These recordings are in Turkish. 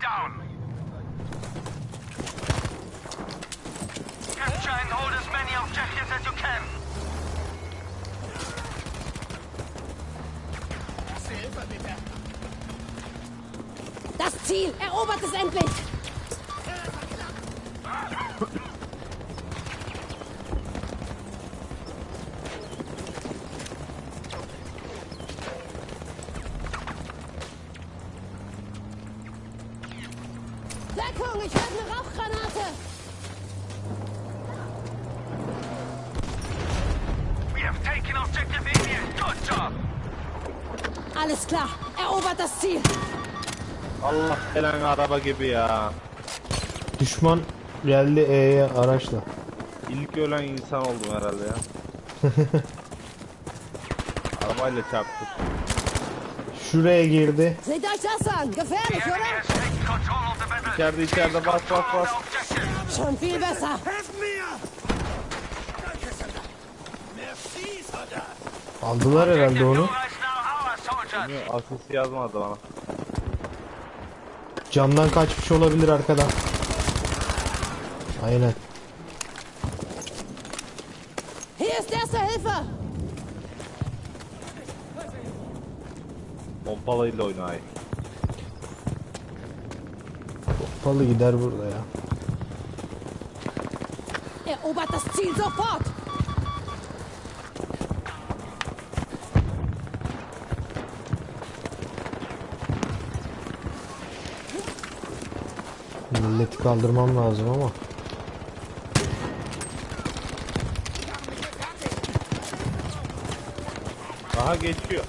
down. Capture and hold as many objectives as you can. Das Ziel! Erobert es endlich! Alles klar! Erobert das Ziel! Allah belanı araba gibi ya. Düşman geldi E'ye araçla. İlk ölen insan oldum herhalde ya. Arabayla çarptık. Şuraya girdi. Seht euch das an! Gefährlich, oder? İçeride içeride bas bas bas. the objectives. Schon viel besser! Aldılar herhalde onu. Soldiers. Asist yazmadı bana. Camdan kaçmış olabilir arkadan. Aynen. Hier ist Erste Hilfe! Pompalıyla oynayın. Palı gider burada ya. Erobert das Ziel sofort! Milleti kaldırmam lazım ama. Daha geçiyor.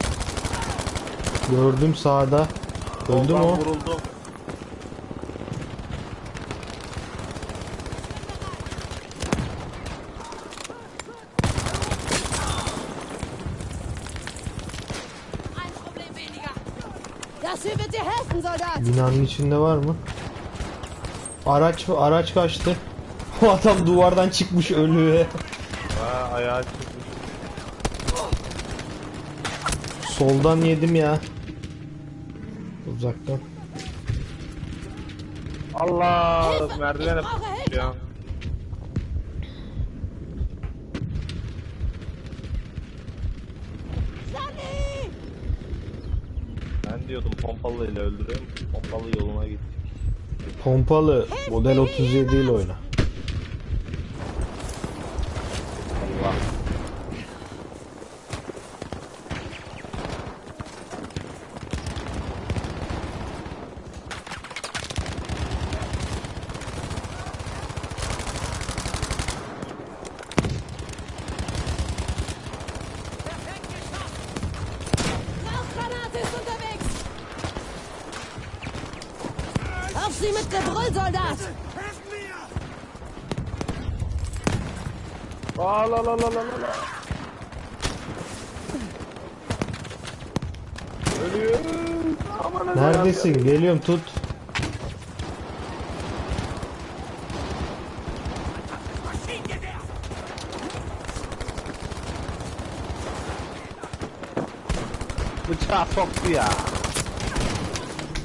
Gördüm sağda. Öldü mü Soldan o? Vuruldum. Ein Problem weniger! Das hier wird dir helfen, Soldat! Binanın içinde var mı? Araç araç kaçtı. O adam duvardan çıkmış ölüye. Ha ayağı çıkmış. Soldan yedim ya. Uzaktan. Allah Hilfe! ya. Pompalı model 37 ile oyna. Allah. Rauchgranate ist unterwegs! Auf sie mit Gebrüll, Soldat! Aa la la la la la la. Ölüyorum. Aman Neredesin? Geliyorum tut. Bıçağı soktu ya.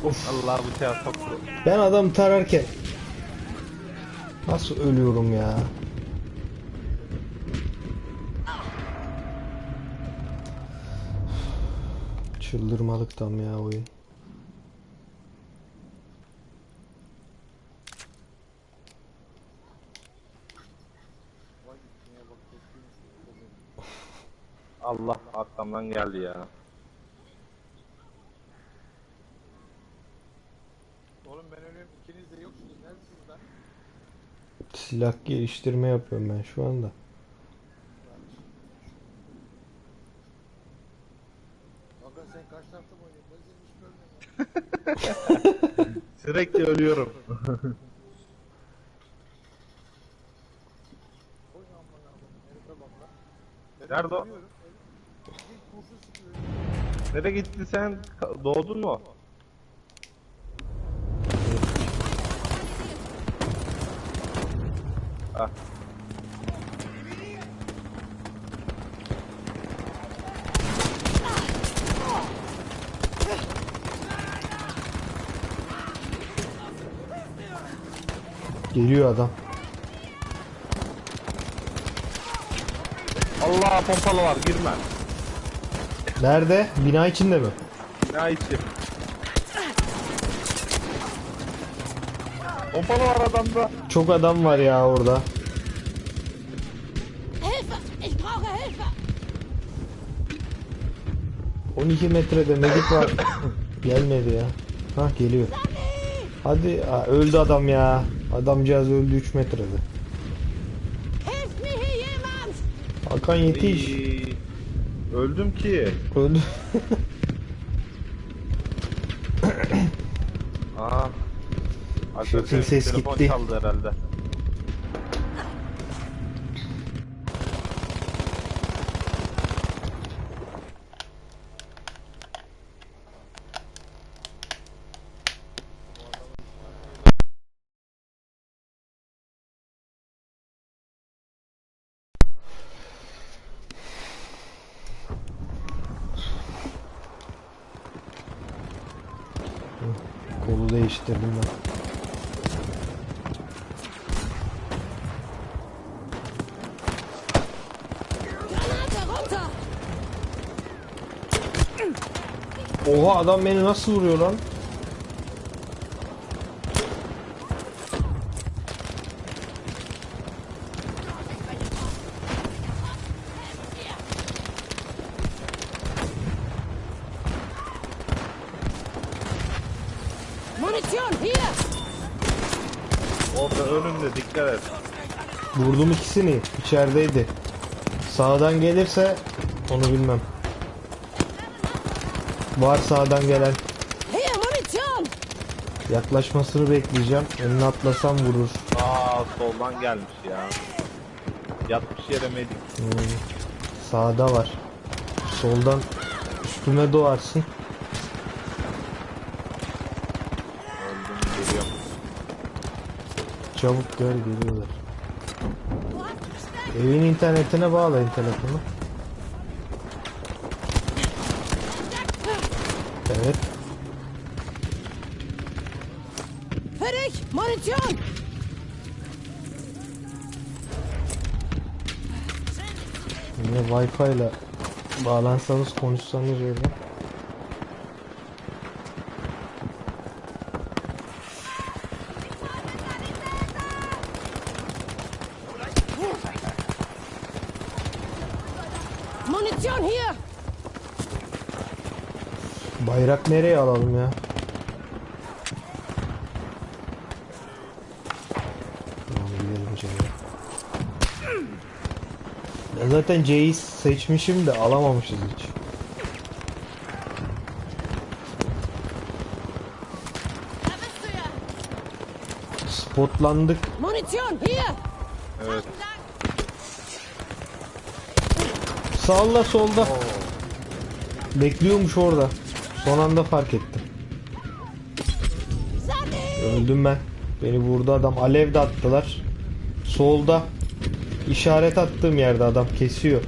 Allah bıçağı. Ben adam tararken nasıl ölüyorum ya? Çıldırmalık tam ya oyun. Allah arkamdan geldi ya. Ben ölüyorum ikiniz de yoksunuz. Neredesiniz lan? Silah geliştirme yapıyorum ben şu anda. Aga sen kaç tarafta mı oynuyorsun? Ben seni hiç görmedim. Sürekli ölüyorum. Oy aman Allah'ım. Herife bak lan. Ben Nerede o? ölüyorum. Bir kurşun sıkıyor. Nereye gitti sen? Ka- Doğdun mu? Ah. Geliyor adam. Allah pompalı var girme. Nerede? Bina içinde mi? Ne içi? Pompalı var adamda. Çok adam var ya orada. Hilfe! Ich brauche Hilfe! 12 metrede medik var. Gelmedi ya. Hah geliyor. Hadi Aa, öldü adam ya. Adamcağız öldü 3 metrede. Hakan yetiş. Öldüm ki. Öldü. Aa. Arkadaşlar ses telefon gitti. çaldı herhalde. Kolu değiştirdim ben. Oha adam beni nasıl vuruyor lan? Orada önümde dikkat et. Vurdum ikisini. İçerideydi. Sağdan gelirse onu bilmem. Var sağdan gelen. Yaklaşmasını bekleyeceğim. Önüne atlasam vurur. Aa soldan gelmiş ya. Yatmış yere medik. Hmm. Sağda var. Soldan üstüme doğarsın. Öldüm geliyorum. Çabuk gel geliyorlar. Evin internetine bağlayın telefonu. Evet. Dich! Munition! Yine Wi-Fi ile bağlansanız konuşsanız öyle. Munition, hier! Bayrak nereye alalım ya? Tamam gidelim zaten C'yi seçmişim de alamamışız hiç. Spotlandık. Munition, hier! Evet. Sağla solda. Bekliyormuş orada. Son anda fark ettim. Öldüm ben. Beni vurdu adam. Alev de attılar. Solda. İşaret attığım yerde adam kesiyor.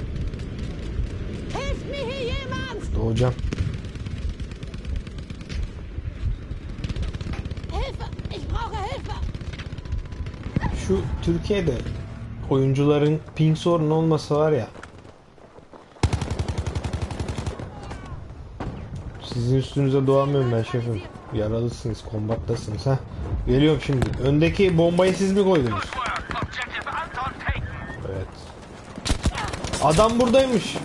Hilfe! Şu Türkiye'de oyuncuların ping sorunu olmasa var ya. Sizin üstünüze doğamıyorum ben şefim. Yaralısınız, kombattasınız ha. Geliyorum şimdi. Öndeki bombayı siz mi koydunuz? Evet. Adam buradaymış.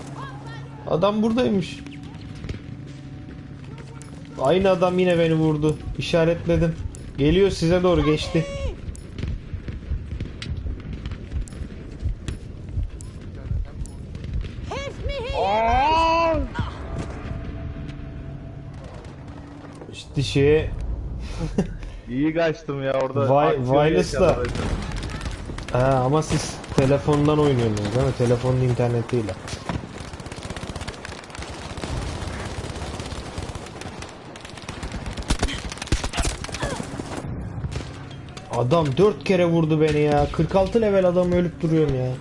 Adam buradaymış. Aynı adam yine beni vurdu. İşaretledim. Geliyor size doğru geçti. Şeye İyi kaçtım ya orada. Vay- Wireless'la. Ha, ama siz telefondan oynuyorsunuz değil mi? Telefonun internetiyle. Adam dört kere vurdu beni ya. 46 level adam ölüp duruyorum ya.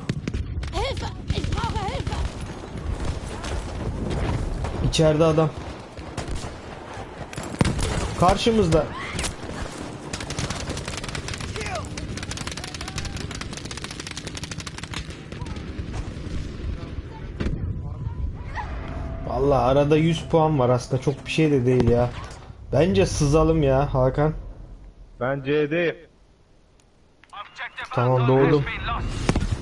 İçeride adam. Karşımızda. Valla arada 100 puan var aslında çok bir şey de değil ya. Bence sızalım ya Hakan. Ben C'deyim. Tamam doğdum.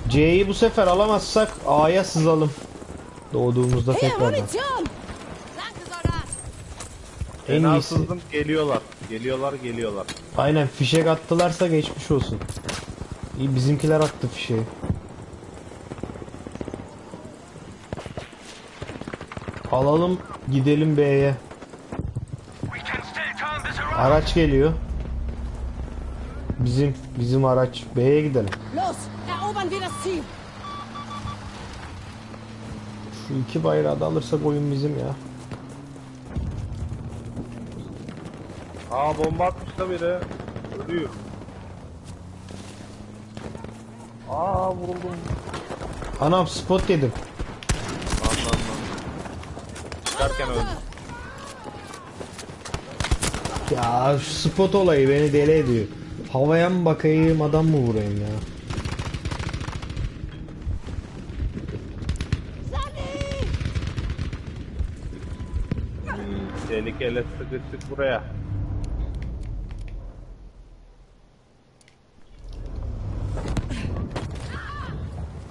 C'yi bu sefer alamazsak A'ya sızalım. Doğduğumuzda tekrardan. En Fena iyisi. sızdım geliyorlar. Geliyorlar geliyorlar. Aynen fişek attılarsa geçmiş olsun. İyi bizimkiler attı fişeği. Alalım gidelim B'ye. Araç geliyor. Bizim bizim araç B'ye gidelim. Şu iki bayrağı da alırsak oyun bizim ya. Aa bomba atmış da biri. Ölüyor. Aa vuruldum. Anam spot yedim. Lan lan lan. Çıkarken öldüm. Ya şu spot olayı beni deli ediyor. Havaya mı bakayım adam mı vurayım ya? Hmm, tehlikeli sıkıştık buraya.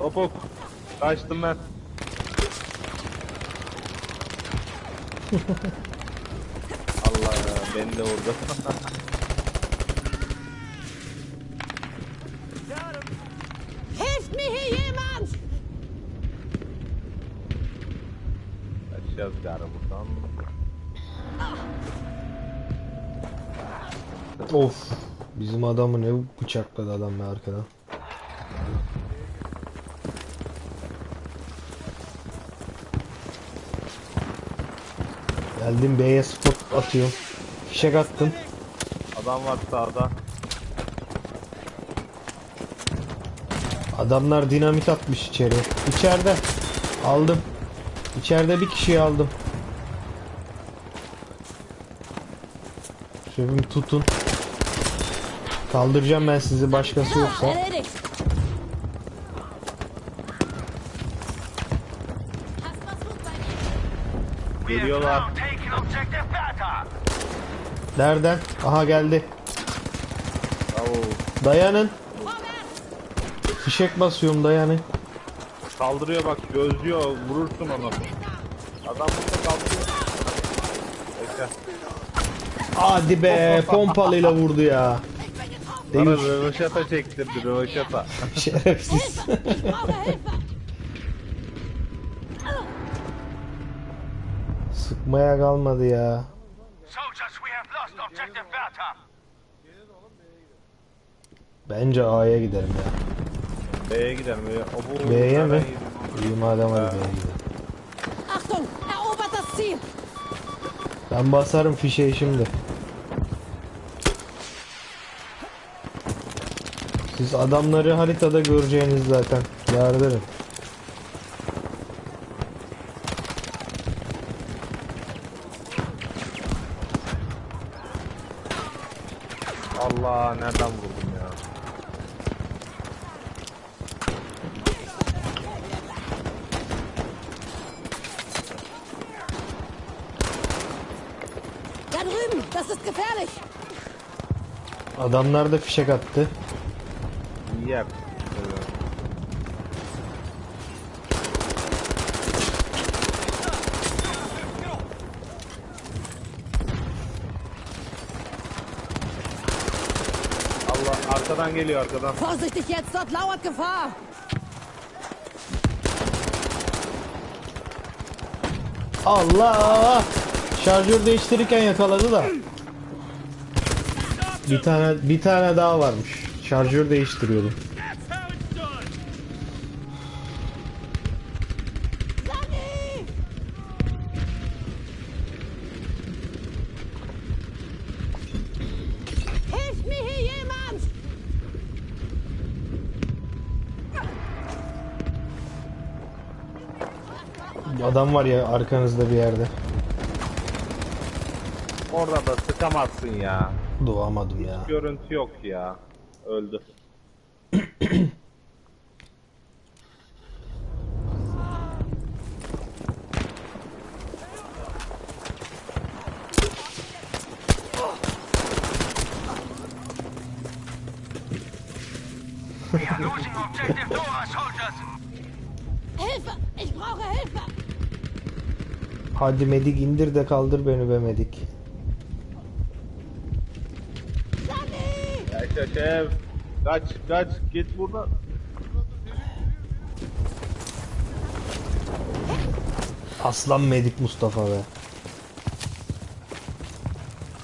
Topuk. Kaçtım ben. Allah ya beni de vurdu. Hilft mir hier jemand! Kaçacağız gari buradan. Of. Bizim adamı ne bıçakladı adam ya arkadan. Geldim B'ye spot atıyorum. Fişek attım. Adam var sağda. Adamlar dinamit atmış içeri. İçeride. Aldım. İçeride bir kişiyi aldım. Şefim tutun. Kaldıracağım ben sizi başkası yoksa. Erledigt! Nereden? Aha geldi. Oo, Dayanın. Fişek basıyorum dayanın. kaldırıyor bak gözlüyor vurursun onu. Adam burada kaldırıyor. Bekle. Hadi be pompalıyla vurdu ya. Getroffen! Bana röveşata çektirdi röveşata. Şerefsiz. Sıkmaya kalmadı ya. Bence A'ya gidelim ya. B'ye gidelim. B'ye, B'ye mi? İyi madem hadi B'ye gidelim. Achtung! Erobert das Ziel! Ben basarım fişeği şimdi. Siz adamları haritada göreceğiniz zaten. Yardırın. Allah nereden vurdum ya? Da drüben! Das ist gefährlich! Adamlar da fişek attı. İyi yer. Allah arkadan geliyor arkadan. Vorsichtig jetzt! Dort lauert Gefahr! Allah! Şarjör değiştirirken yakaladı da. Bir tane bir tane daha varmış. Şarjör değiştiriyordu. That's how it's done. Sani! Hilft mir hier jemand! Adam var ya arkanızda bir yerde. Orada da sıkamazsın ya. Doğamadım ya. Görüntü yok ya. Öldü. Hadi medik indir de kaldır beni be medik. Şef. Kaç kaç git buradan. Aslan medik Mustafa be.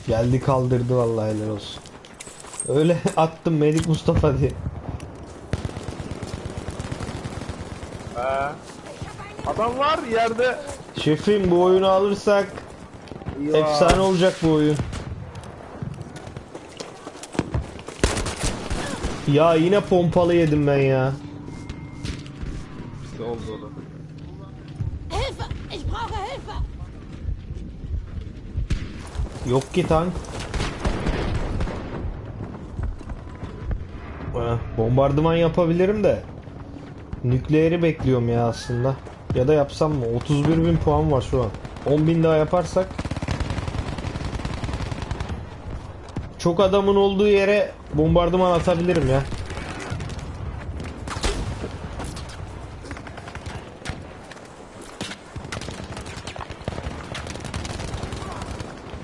Geldi kaldırdı vallahi helal olsun. Öyle attım medik Mustafa diye. He. Adam var yerde. Şefim bu oyunu alırsak Ya. efsane olacak bu oyun. Ya yine pompalı yedim ben ya. Ne oldu o da? Hilfe! Ich brauche Hilfe! Yok ki tank. Eh, Bombardıman yapabilirim de. Nükleeri bekliyorum ya aslında. Ya da yapsam mı? 31 bin puan var şu an. 10 bin daha yaparsak. Çok adamın olduğu yere bombardıman atabilirim ya.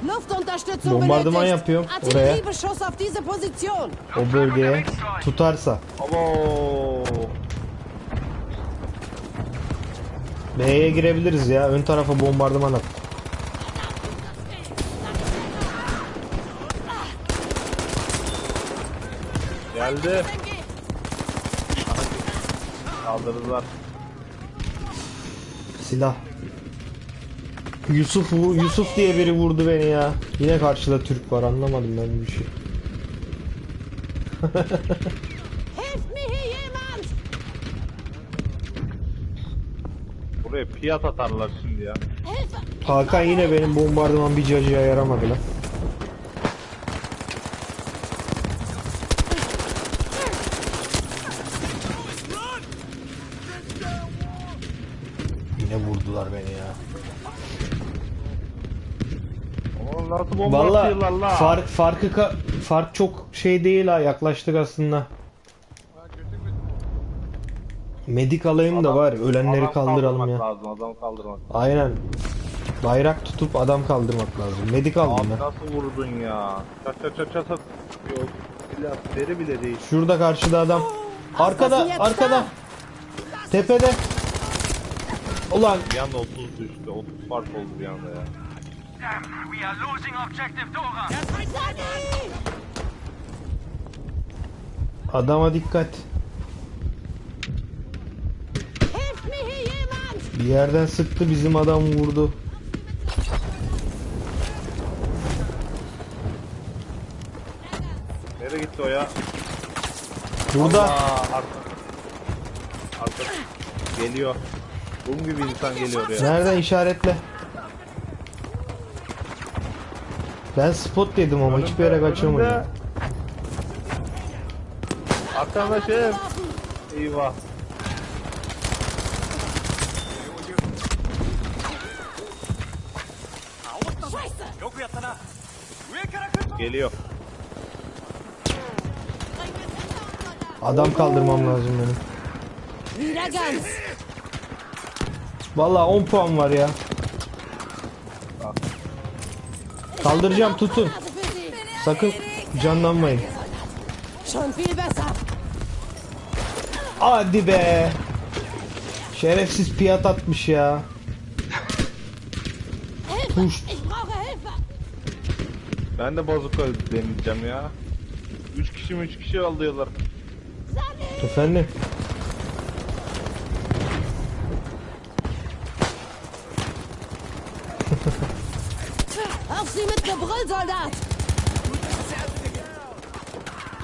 Luftunterstützung Bombardıman benötigt. yapıyorum oraya. Artilleriebeschuss auf diese Position. O bölgeye tutarsa. B'ye girebiliriz ya. Ön tarafa bombardıman at. Geldi. Kaldırdılar. Silah. Yusuf Yusuf diye biri vurdu beni ya. Yine karşıda Türk var anlamadım ben bir şey. Buraya piyat atarlar şimdi ya. Hakan yine benim bombardıman bir cacıya yaramadı lan. Yine vurdular beni ya. Oğlum nasıl bomba Valla fark farkı ka- fark çok şey değil ha yaklaştık aslında. Medik alayım da Adam- var ölenleri adam kaldıralım ya. Lazım, adam kaldırmak. Aynen. Bayrak tutup adam kaldırmak lazım. Medik aldım Abi ben. nasıl vurdun ya? Çat çat çat çat çat. Yok. Silah deri bile değil. Şurada karşıda adam. Arkada, arkada. da! Tepede. Ulan Bir anda 30 düştü. 30 fark oldu bir anda ya. Damn, we are losing objective Dora. Adama dikkat. Bir yerden sıktı bizim adam vurdu. Nereye gitti o ya? Burada. Aa, arka. Arka. Geliyor. Bunun gibi insan geliyor ya. Nereden işaretle? Ben spot dedim ama hiçbir yere kaçamadım. Şef. Eyvah. Geliyor. Adam kaldırmam lazım benim. Vallahi 10 puan var ya. Kaldıracağım tutun. Sakın canlanmayın. Hadi be. Şerefsiz piyat atmış ya. Hilfe! Ben de bozuk deneyeceğim ya. 3 kişi mi 3 kişi. Sally! Efendim?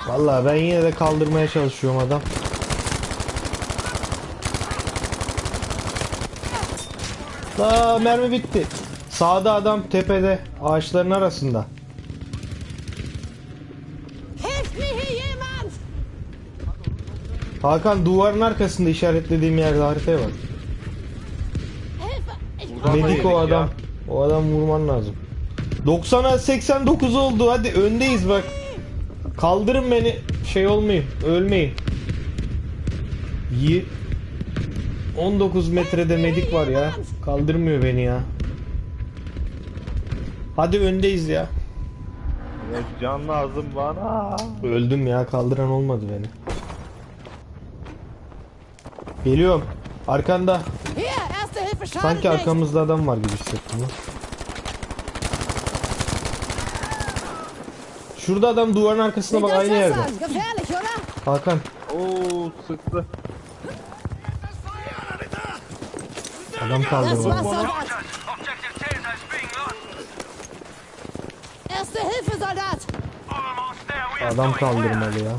Vallahi ben yine de kaldırmaya çalışıyorum adam. Aa mermi bitti. Sağda adam tepede ağaçların arasında. Hakan duvarın arkasında işaretlediğim yerde haritaya bak. Medik o adam. ya. O adam vurman lazım. 90'a 89 oldu. Hadi öndeyiz bak. Kaldırın beni. Şey olmayayım. Ölmeyin. Yi 19 metrede medik var ya. Kaldırmıyor beni ya. Hadi öndeyiz ya. Ya can lazım bana. Öldüm ya kaldıran olmadı beni. Geliyorum. Arkanda. Sanki arkamızda adam var gibi hissettim lan. Şurada adam duvarın arkasına bak aynı yerde. Hakan Oo sıktı. adam kaldırdı. Erste Hilfe, Soldat. Adam kaldırmalı ya.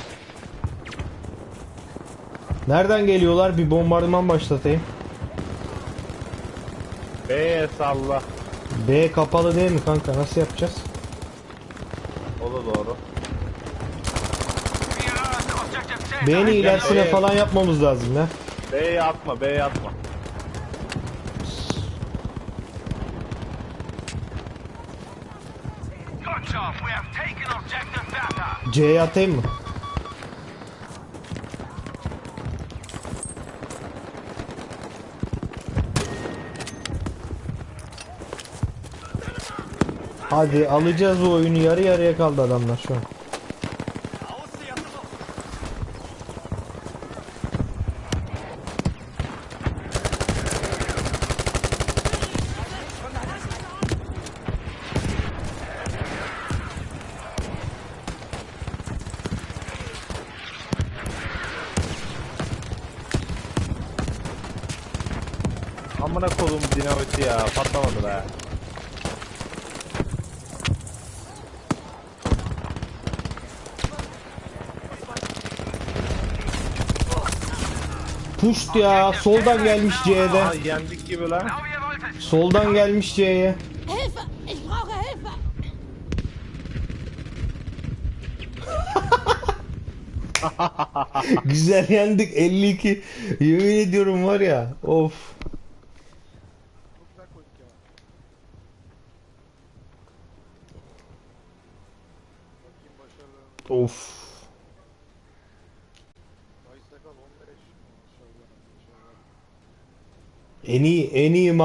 Nereden geliyorlar? Bir bombardıman başlatayım. B'ye salla. B kapalı değil mi kanka? Nasıl yapacağız? Doğru. B'nin ilerisine B'ye- falan yapmamız lazım ya. B'ye atma, B'ye atma. C'ye atayım mı? Hadi alacağız o oyunu. Yarı yarıya kaldı adamlar şu an. Puşt ya. Soldan gelmiş C'de. Aa yendik gibi lan. Soldan gelmiş C'ye. Güzel yendik 52. Yemin ediyorum var ya. Of. any any amount